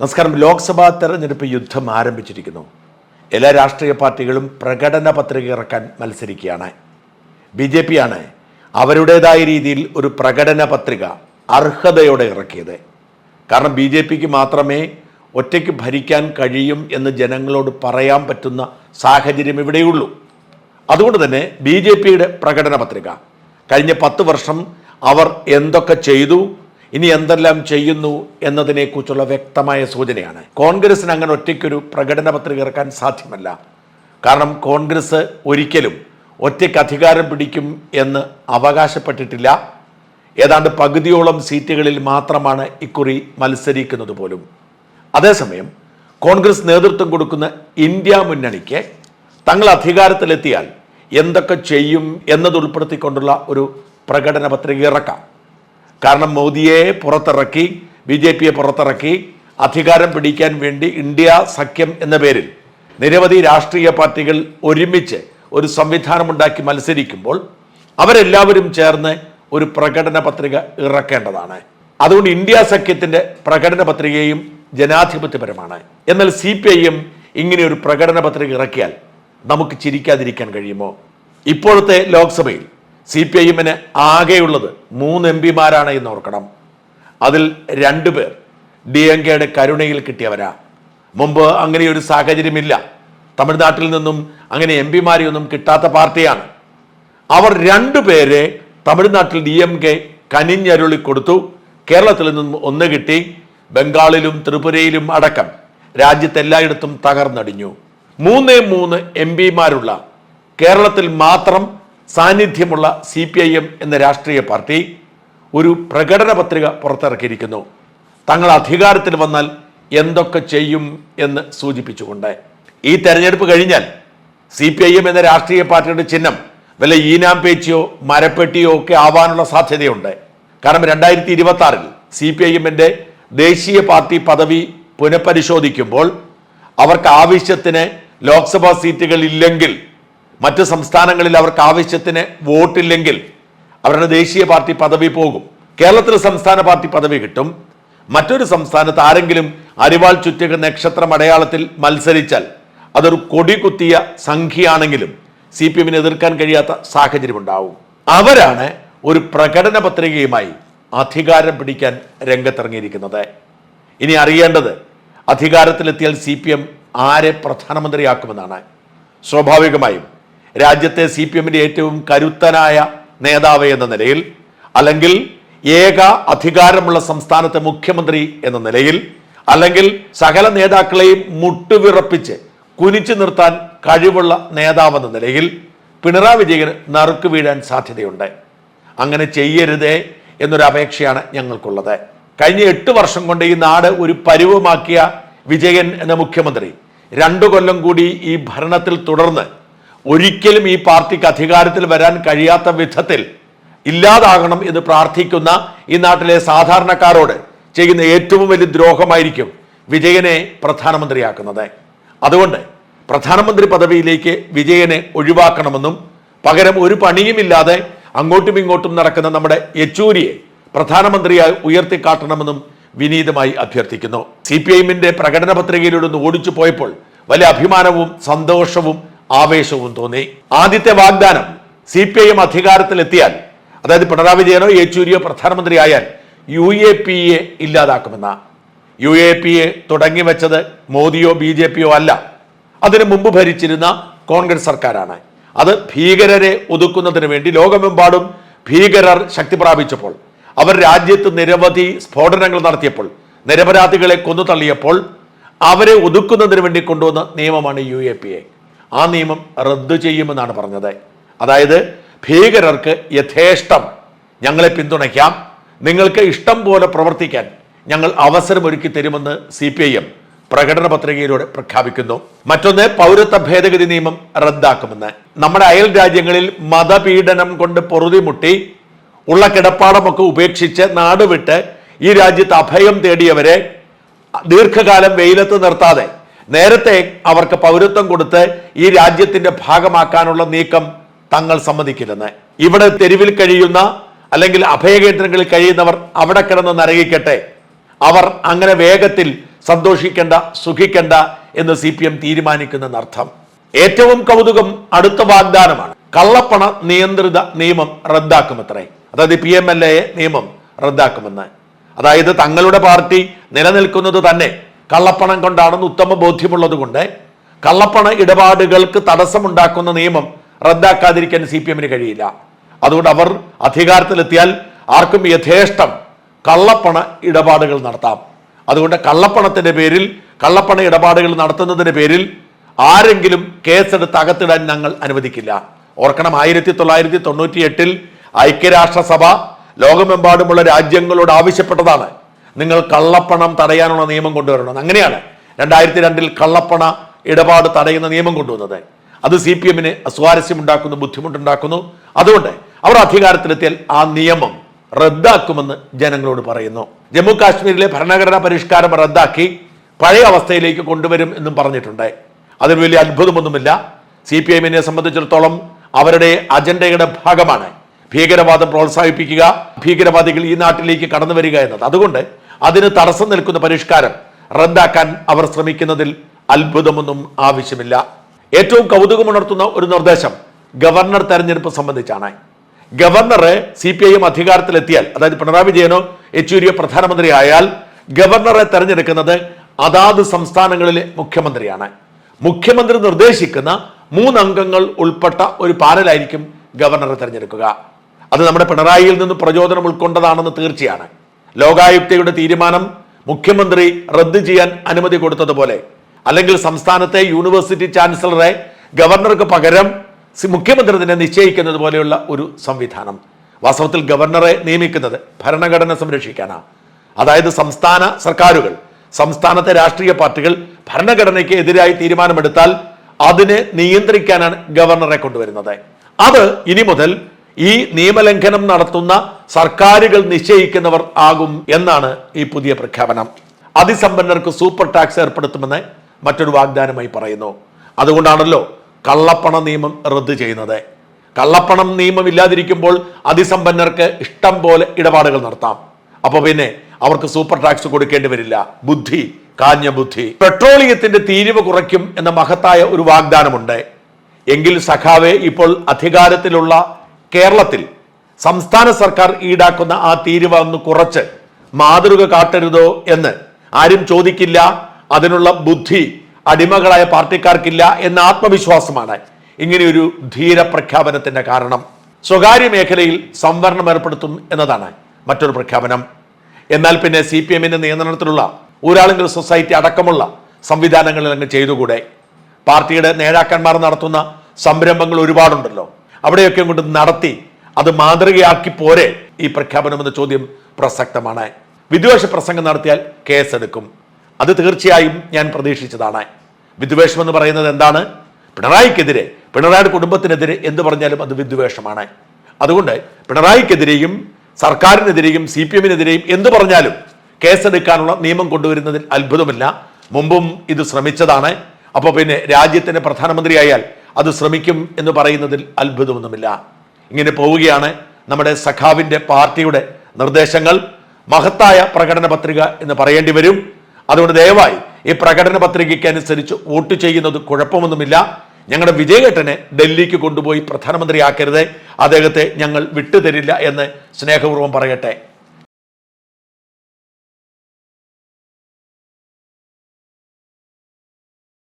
നമസ്കാരം. ലോക്സഭാ തെരഞ്ഞെടുപ്പ് യുദ്ധം ആരംഭിച്ചിരിക്കുന്നു. എല്ലാ രാഷ്ട്രീയ പാർട്ടികളും പ്രകടന പത്രിക ഇറക്കാൻ മത്സരിക്കുകയാണ്. ബി ജെ പി ആണ് അവരുടേതായ രീതിയിൽ ഒരു പ്രകടന പത്രിക അർഹതയോടെ ഇറക്കിയത്. കാരണം ബി ജെ പിക്ക് മാത്രമേ ഒറ്റയ്ക്ക് ഭരിക്കാൻ കഴിയും എന്ന് ജനങ്ങളോട് പറയാൻ പറ്റുന്ന സാഹചര്യം ഇവിടെയുള്ളൂ. അതുകൊണ്ട് തന്നെ ബി ജെ പിയുടെ പ്രകടന പത്രിക. കഴിഞ്ഞ പത്ത് വർഷം അവർ എന്തൊക്കെ ചെയ്തു ഇനി എന്തെല്ലാം ചെയ്യുന്നു എന്നതിനെക്കുറിച്ചുള്ള വ്യക്തമായ സൂചനയാണ്. കോൺഗ്രസിന് അങ്ങനെ ഒറ്റയ്ക്കൊരു പ്രകടന പത്രിക ഇറക്കാൻ സാധ്യമല്ല. കാരണം കോൺഗ്രസ് ഒരിക്കലും ഒറ്റയ്ക്ക് അധികാരം പിടിക്കും എന്ന് അവകാശപ്പെട്ടിട്ടില്ല. ഏതാണ്ട് പകുതിയോളം സീറ്റുകളിൽ മാത്രമാണ് ഇക്കുറി മത്സരിക്കുന്നത് പോലും. അതേസമയം കോൺഗ്രസ് നേതൃത്വം കൊടുക്കുന്ന ഇന്ത്യ മുന്നണിക്ക് തങ്ങൾ അധികാരത്തിലെത്തിയാൽ എന്തൊക്കെ ചെയ്യും എന്നതുൾപ്പെടുത്തിക്കൊണ്ടുള്ള ഒരു പ്രകടന പത്രിക ഇറക്കാം. കാരണം മോദിയെ പുറത്തിറക്കി ബി ജെ പിയെ പുറത്തിറക്കി അധികാരം പിടിക്കാൻ വേണ്ടി ഇന്ത്യ സഖ്യം എന്ന പേരിൽ നിരവധി രാഷ്ട്രീയ പാർട്ടികൾ ഒരുമിച്ച് ഒരു സംവിധാനമുണ്ടാക്കി മത്സരിക്കുമ്പോൾ അവരെല്ലാവരും ചേർന്ന് ഒരു പ്രകടന പത്രിക ഇറക്കേണ്ടതാണ്. അതുകൊണ്ട് ഇന്ത്യ സഖ്യത്തിന്റെ പ്രകടന പത്രികയും ജനാധിപത്യപരമാണ്. എന്നാൽ സി പി ഐ എം ഇങ്ങനെ ഒരു പ്രകടന പത്രിക ഇറക്കിയാൽ നമുക്ക് ചിരിക്കാതിരിക്കാൻ കഴിയുമോ? ഇപ്പോഴത്തെ ലോക്സഭയിൽ സി പി ഐ എമ്മിന് ആകെയുള്ളത് മൂന്ന് എം പിമാരാണ് എന്ന് ഓർക്കണം. അതിൽ രണ്ടു പേർ ഡി എം കെയുടെ കരുണയിൽ കിട്ടിയവരാ. മുമ്പ് അങ്ങനെ ഒരു സാഹചര്യമില്ല. തമിഴ്നാട്ടിൽ നിന്നും അങ്ങനെ എം പിമാരെയൊന്നും കിട്ടാത്ത പാർട്ടിയാണ്. അവർ രണ്ടു പേരെ തമിഴ്നാട്ടിൽ ഡി എം കെ കനിഞ്ഞരുളി കൊടുത്തു. കേരളത്തിൽ നിന്നും ഒന്ന് കിട്ടി. ബംഗാളിലും ത്രിപുരയിലും അടക്കം രാജ്യത്തെല്ലായിടത്തും തകർന്നടിഞ്ഞു. മൂന്നേ മൂന്ന് എം പിമാരുള്ള കേരളത്തിൽ മാത്രം സാന്നിധ്യമുള്ള സി പി ഐ എം എന്ന രാഷ്ട്രീയ പാർട്ടി ഒരു പ്രകടന പത്രിക പുറത്തിറക്കിയിരിക്കുന്നു. തങ്ങൾ അധികാരത്തിൽ വന്നാൽ എന്തൊക്കെ ചെയ്യും എന്ന് സൂചിപ്പിച്ചുകൊണ്ട്. ഈ തെരഞ്ഞെടുപ്പ് കഴിഞ്ഞാൽ സി പി ഐ എം എന്ന രാഷ്ട്രീയ പാർട്ടിയുടെ ചിഹ്നം വല്ല ഈനാം പേച്ചിയോ മരപ്പെട്ടിയോ ഒക്കെ ആവാനുള്ള സാധ്യതയുണ്ട്. കാരണം രണ്ടായിരത്തി ഇരുപത്തി ആറിൽ സി പി ഐ എമ്മിന്റെ ദേശീയ പാർട്ടി പദവി പുനഃപരിശോധിക്കുമ്പോൾ അവർക്ക് ആവശ്യത്തിന് ലോക്സഭാ സീറ്റുകൾ ഇല്ലെങ്കിൽ മറ്റ് സംസ്ഥാനങ്ങളിൽ അവർക്ക് ആവശ്യത്തിന് വോട്ടില്ലെങ്കിൽ അവരുടെ ദേശീയ പാർട്ടി പദവി പോകും. കേരളത്തിൽ സംസ്ഥാന പാർട്ടി പദവി കിട്ടും. മറ്റൊരു സംസ്ഥാനത്ത് ആരെങ്കിലും അരിവാൾ ചുറ്റിക നക്ഷത്രം അടയാളത്തിൽ മത്സരിച്ചാൽ അതൊരു കൊടി കുത്തിയ സംഖ്യയാണെങ്കിലും സി പി എമ്മിന് എതിർക്കാൻ കഴിയാത്ത സാഹചര്യം ഉണ്ടാവും അവരാണ് ഒരു പ്രകടന പത്രികയുമായി അധികാരം പിടിക്കാൻ രംഗത്തിറങ്ങിയിരിക്കുന്നത്. ഇനി അറിയേണ്ടത് അധികാരത്തിലെത്തിയാൽ സി പി എം ആരെ പ്രധാനമന്ത്രിയാക്കുമെന്നാണ്. സ്വാഭാവികമായും രാജ്യത്തെ സി പി എമ്മിന്റെ ഏറ്റവും കരുത്തനായ നേതാവ് എന്ന നിലയിൽ അല്ലെങ്കിൽ ഏക അധികാരമുള്ള സംസ്ഥാനത്തെ മുഖ്യമന്ത്രി എന്ന നിലയിൽ അല്ലെങ്കിൽ സകല നേതാക്കളെയും മുട്ടുവിറപ്പിച്ച് കുനിച്ചു നിർത്താൻ കഴിവുള്ള നേതാവെന്ന നിലയിൽ പിണറായി വിജയന് നറുക്ക് വീഴാൻ സാധ്യതയുണ്ട്. അങ്ങനെ ചെയ്യരുതേ എന്നൊരു അപേക്ഷയാണ് ഞങ്ങൾക്കുള്ളത്. കഴിഞ്ഞ എട്ട് വർഷം കൊണ്ട് ഈ നാട് ഒരു പരുവമാക്കിയ വിജയൻ എന്ന മുഖ്യമന്ത്രി. രണ്ടു കൊല്ലം കൂടി ഈ ഭരണത്തിൽ തുടർന്ന് ഒരിക്കലും ഈ പാർട്ടിക്ക് അധികാരത്തിൽ വരാൻ കഴിയാത്ത വിധത്തിൽ ഇല്ലാതാകണം എന്ന് പ്രാർത്ഥിക്കുന്ന ഈ നാട്ടിലെ സാധാരണക്കാരോട് ചെയ്യുന്ന ഏറ്റവും വലിയ ദ്രോഹമായിരിക്കും വിജയനെ പ്രധാനമന്ത്രിയാക്കുന്നത്. അതുകൊണ്ട് പ്രധാനമന്ത്രി പദവിയിലേക്ക് വിജയനെ ഒഴിവാക്കണമെന്നും പകരം ഒരു പണിയുമില്ലാതെ അങ്ങോട്ടും ഇങ്ങോട്ടും നടക്കുന്ന നമ്മുടെ യെച്ചൂരിയെ പ്രധാനമന്ത്രിയായി ഉയർത്തിക്കാട്ടണമെന്നും വിനീതമായി അഭ്യർത്ഥിക്കുന്നു. സി പി ഐഎമ്മിന്റെ പ്രകടന പത്രികയിലൂടെ ഓടിച്ചു പോയപ്പോൾ വലിയ അഭിമാനവും സന്തോഷവും ആവേശവും തോന്നി. ആദ്യത്തെ വാഗ്ദാനം സി പി ഐ എം അധികാരത്തിലെത്തിയാൽ അതായത് പിണറായി വിജയനോ യെച്ചൂരിയോ പ്രധാനമന്ത്രിയായാൽ യു എ പി എ ഇല്ലാതാക്കുമെന്ന. യു എ പി എ തുടങ്ങി വെച്ചത് മോദിയോ ബി ജെ പിയോ അല്ല. അതിനു മുമ്പ് ഭരിച്ചിരുന്ന കോൺഗ്രസ് സർക്കാരാണ്. അത് ഭീകരരെ ഒതുക്കുന്നതിന് വേണ്ടി ലോകമെമ്പാടും ഭീകരർ ശക്തി പ്രാപിച്ചപ്പോൾ അവർ രാജ്യത്ത് നിരവധി സ്ഫോടനങ്ങൾ നടത്തിയപ്പോൾ നിരപരാധികളെ കൊന്നു തള്ളിയപ്പോൾ അവരെ ഒതുക്കുന്നതിന് വേണ്ടി കൊണ്ടുവന്ന നിയമമാണ് യു എ പി എ ആ നിയമം റദ്ദു ചെയ്യുമെന്നാണ് പറഞ്ഞത്. അതായത് ഭീകരർക്ക് യഥേഷ്ടം ഞങ്ങളെ പിന്തുണയ്ക്കാം നിങ്ങൾക്ക് ഇഷ്ടം പോലെ പ്രവർത്തിക്കാൻ ഞങ്ങൾ അവസരമൊരുക്കി തരുമെന്ന് സി പി ഐ എം പ്രകടന പത്രികയിലൂടെ പ്രഖ്യാപിക്കുന്നു. മറ്റൊന്ന് പൗരത്വ ഭേദഗതി നിയമം റദ്ദാക്കുമെന്ന്. നമ്മുടെ അയൽ രാജ്യങ്ങളിൽ മതപീഡനം കൊണ്ട് പൊറുതിമുട്ടി ഉള്ള കിടപ്പാടമൊക്കെ ഉപേക്ഷിച്ച് നാടുവിട്ട് ഈ രാജ്യത്ത് അഭയം തേടിയവരെ ദീർഘകാലം വെയിലത്ത് നിർത്താതെ നേരത്തെ അവർക്ക് പൗരത്വം കൊടുത്ത് ഈ രാജ്യത്തിന്റെ ഭാഗമാക്കാനുള്ള നീക്കം തങ്ങൾ സമ്മതിക്കില്ലെന്ന്. ഇവിടെ തെരുവിൽ കഴിയുന്ന അല്ലെങ്കിൽ അഭയകേന്ദ്രങ്ങളിൽ കഴിയുന്നവർ അവിടെ കിടന്ന് നരകിക്കട്ടെ. അവർ അങ്ങനെ വേഗത്തിൽ സന്തോഷിക്കേണ്ട സുഖിക്കേണ്ട എന്ന് സി പി എം തീരുമാനിക്കുന്നെന്നർത്ഥം ഏറ്റവും കൗതുകം അടുത്ത വാഗ്ദാനമാണ്. കള്ളപ്പണ നിയന്ത്രിത നിയമം റദ്ദാക്കുമത്രേ. അതായത് പി എം എൽ എ നിയമം റദ്ദാക്കുമെന്ന്. അതായത് തങ്ങളുടെ പാർട്ടി നിലനിൽക്കുന്നത് തന്നെ കള്ളപ്പണം കൊണ്ടാണെന്ന് ഉത്തമ ബോധ്യമുള്ളത് കൊണ്ട് കള്ളപ്പണ ഇടപാടുകൾക്ക് തടസ്സമുണ്ടാക്കുന്ന നിയമം റദ്ദാക്കാതിരിക്കാൻ സി പി എമ്മിന് കഴിയില്ല. അതുകൊണ്ട് അവർ അധികാരത്തിലെത്തിയാൽ ആർക്കും യഥേഷ്ടം കള്ളപ്പണ ഇടപാടുകൾ നടത്താം. അതുകൊണ്ട് കള്ളപ്പണത്തിന്റെ പേരിൽ കള്ളപ്പണ ഇടപാടുകൾ നടത്തുന്നതിന്റെ പേരിൽ ആരെങ്കിലും കേസെടുത്ത് അകത്തിടാൻ ഞങ്ങൾ അനുവദിക്കില്ല. ഓർക്കണം ആയിരത്തി തൊള്ളായിരത്തി തൊണ്ണൂറ്റി എട്ടിൽ ഐക്യരാഷ്ട്രസഭ ലോകമെമ്പാടുമുള്ള രാജ്യങ്ങളോട് ആവശ്യപ്പെട്ടതാണ്. നിങ്ങൾ കള്ളപ്പണം തടയാനുള്ള നിയമം കൊണ്ടുവരണം. അങ്ങനെയാണ് രണ്ടായിരത്തി രണ്ടിൽ കള്ളപ്പണ ഇടപാട് തടയുന്ന നിയമം കൊണ്ടുവന്നത്. അത് സി പി എമ്മിന് അസ്വാരസ്യമുണ്ടാക്കുന്നു ബുദ്ധിമുട്ടുണ്ടാക്കുന്നു. അതുകൊണ്ട് അവർ അധികാരത്തിലെത്തിയാൽ ആ നിയമം റദ്ദാക്കുമെന്ന് ജനങ്ങളോട് പറയുന്നു. ജമ്മു കാശ്മീരിലെ ഭരണഘടനാ പരിഷ്കാരം റദ്ദാക്കി പഴയ അവസ്ഥയിലേക്ക് കൊണ്ടുവരും എന്നും പറഞ്ഞിട്ടുണ്ട്. അതിന് വലിയ അത്ഭുതമൊന്നുമില്ല. സി പി എമ്മിനെ സംബന്ധിച്ചിടത്തോളം അവരുടെ അജണ്ടയുടെ ഭാഗമാണ് ഭീകരവാദം പ്രോത്സാഹിപ്പിക്കുക ഭീകരവാദികൾ ഈ നാട്ടിലേക്ക് കടന്നു വരിക എന്നത്. അതുകൊണ്ട് അതിന് തടസ്സം നിൽക്കുന്ന പരിഷ്കാരം റദ്ദാക്കാൻ അവർ ശ്രമിക്കുന്നതിൽ അത്ഭുതമൊന്നും ആവശ്യമില്ല. ഏറ്റവും കൗതുകമുണർത്തുന്ന ഒരു നിർദ്ദേശം ഗവർണർ തെരഞ്ഞെടുപ്പ് സംബന്ധിച്ചാണ്. ഗവർണറെ സി പി ഐ എം അധികാരത്തിലെത്തിയാൽ അതായത് പിണറായി വിജയനോ യെച്ചൂരിയോ പ്രധാനമന്ത്രി ആയാൽ ഗവർണറെ തെരഞ്ഞെടുക്കുന്നത് അതാത് സംസ്ഥാനങ്ങളിലെ മുഖ്യമന്ത്രിയാണ്. മുഖ്യമന്ത്രി നിർദ്ദേശിക്കുന്ന മൂന്നംഗങ്ങൾ ഉൾപ്പെട്ട ഒരു പാനലായിരിക്കും ഗവർണറെ തെരഞ്ഞെടുക്കുക. അത് നമ്മുടെ പിണറായിയിൽ നിന്ന് പ്രചോദനം ഉൾക്കൊണ്ടതാണെന്ന് തീർച്ചയാണ്. ലോകായുക്തയുടെ തീരുമാനം മുഖ്യമന്ത്രി റദ്ദ് ചെയ്യാൻ അനുമതി കൊടുത്തതുപോലെ. അല്ലെങ്കിൽ സംസ്ഥാനത്തെ യൂണിവേഴ്സിറ്റി ചാൻസലറെ ഗവർണർക്ക് പകരം മുഖ്യമന്ത്രി തന്നെ നിശ്ചയിക്കുന്നത് പോലെയുള്ള ഒരു സംവിധാനം. വാസ്തവത്തിൽ ഗവർണറെ നിയമിക്കുന്നത് ഭരണഘടന സംരക്ഷിക്കാനാണ് അതായത് സംസ്ഥാന സർക്കാരുകൾ സംസ്ഥാനത്തെ രാഷ്ട്രീയ പാർട്ടികൾ ഭരണഘടനയ്ക്ക് എതിരായി തീരുമാനമെടുത്താൽ അതിനെ നിയന്ത്രിക്കാനാണ് ഗവർണറെ കൊണ്ടുവരുന്നത്. അത് ഇനി മുതൽ ഈ നിയമലംഘനം നടത്തുന്ന സർക്കാരുകൾ നിശ്ചയിക്കുന്നവർ ആകും എന്നാണ് ഈ പുതിയ പ്രഖ്യാപനം. അതിസമ്പന്നർക്ക് സൂപ്പർ ടാക്സ് ഏർപ്പെടുത്തുമെന്ന് മറ്റൊരു വാഗ്ദാനമായി പറയുന്നു. അതുകൊണ്ടാണല്ലോ കള്ളപ്പണ നിയമം റദ്ദു ചെയ്യുന്നത്. കള്ളപ്പണം നിയമം ഇല്ലാതിരിക്കുമ്പോൾ അതിസമ്പന്നർക്ക് ഇഷ്ടം പോലെ ഇടപാടുകൾ നടത്താം. അപ്പോൾ പിന്നെ അവർക്ക് സൂപ്പർ ടാക്സ് കൊടുക്കേണ്ടി വരില്ല. ബുദ്ധി കാഞ്ഞ ബുദ്ധി. പെട്രോളിയത്തിന്റെ തീരുവ കുറയ്ക്കും എന്ന മഹത്തായ ഒരു വാഗ്ദാനമുണ്ട്. എങ്കിൽ സഖാവെ ഇപ്പോൾ അധികാരത്തിലുള്ള കേരളത്തിൽ സംസ്ഥാന സർക്കാർ ഈടാക്കുന്ന ആ തീരുവ ഒന്ന് കുറച്ച്. മാതൃക കാട്ടരുതോ എന്ന്. ആരും ചോദിക്കില്ല. അതിനുള്ള ബുദ്ധി അടിമകളായ പാർട്ടിക്കാർക്കില്ല എന്ന ആത്മവിശ്വാസമാണ് ഇങ്ങനെയൊരു ധീര പ്രഖ്യാപനത്തിന്റെ കാരണം. സ്വകാര്യ മേഖലയിൽ സംവരണം ഏർപ്പെടുത്തും എന്നതാണ് മറ്റൊരു പ്രഖ്യാപനം. എന്നാൽ പിന്നെ സി പി എമ്മിന്റെ നിയന്ത്രണത്തിലുള്ള ഊരാളുങ്കൽ സൊസൈറ്റി അടക്കമുള്ള സംവിധാനങ്ങളിൽ അങ്ങ് ചെയ്തുകൂടെ? പാർട്ടിയുടെ നേതാക്കന്മാർ നടത്തുന്ന സംരംഭങ്ങൾ ഒരുപാടുണ്ടല്ലോ. അവിടെയൊക്കെ കൊണ്ട് നടത്തി അത് മാതൃകയാക്കി പോരെ? ഈ പ്രഖ്യാപനമെന്ന ചോദ്യം പ്രസക്തമാണ്. വിദ്വേഷ പ്രസംഗം നടത്തിയാൽ കേസെടുക്കും. അത് തീർച്ചയായും ഞാൻ പ്രതീക്ഷിച്ചതാണ്. വിദ്വേഷം എന്ന് പറയുന്നത് എന്താണ്? പിണറായിക്കെതിരെ പിണറായിയുടെ കുടുംബത്തിനെതിരെ എന്ത് പറഞ്ഞാലും അത് വിദ്വേഷമാണ്. അതുകൊണ്ട് പിണറായിക്കെതിരെയും സർക്കാരിനെതിരെയും സി പി എമ്മിനെതിരെയും എന്ത് പറഞ്ഞാലും കേസെടുക്കാനുള്ള നിയമം കൊണ്ടുവരുന്നതിൽ അത്ഭുതമില്ല. മുമ്പും ഇത് ശ്രമിച്ചതാണ്. അപ്പോൾ പിന്നെ രാജ്യത്തിന്റെ പ്രധാനമന്ത്രിയായാൽ അത് ശ്രമിക്കും എന്ന് പറയുന്നതിൽ അത്ഭുതമൊന്നുമില്ല. ഇങ്ങനെ പോവുകയാണ് നമ്മുടെ സഖാവിന്റെ പാർട്ടിയുടെ നിർദ്ദേശങ്ങൾ. മഹത്തായ പ്രകടന പത്രിക എന്ന് പറയേണ്ടി വരും. അതുകൊണ്ട് ദയവായി ഈ പ്രകടന പത്രികയ്ക്ക് അനുസരിച്ച് വോട്ട് ചെയ്യുന്നത് കുഴപ്പമൊന്നുമില്ല. ഞങ്ങളുടെ വിജയഘട്ടനെ ഡൽഹിക്ക് കൊണ്ടുപോയി പ്രധാനമന്ത്രിയാക്കരുത്. അദ്ദേഹത്തെ ഞങ്ങൾ വിട്ടുതരില്ല എന്ന് സ്നേഹപൂർവം പറയട്ടെ.